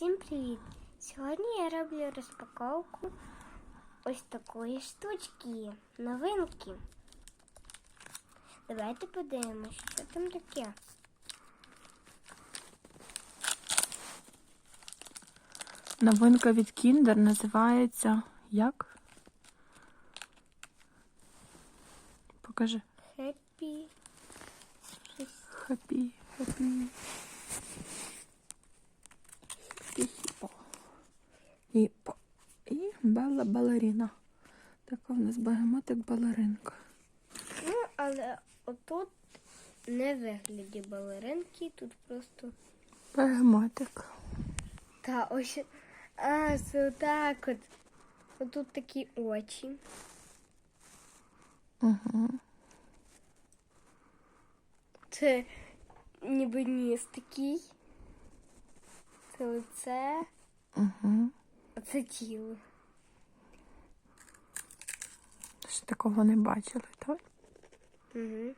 Всім привіт! Сьогодні я роблю розпаковку ось такої штучки. Новинки. Давайте подивимось, що там таке. Новинка від Kinder називається як? Покажи. Хеппі. І, і Белла балеріна. Така в нас бегемотик балеринка. Ну, але отут не вигляді балеринки, тут просто. Бегемотик. Та ось. А, це так от. Отут такі очі. Угу. Це ніби ніс такий. Це лице, Угу. А це тіло. Такого не бачили, так? Угу.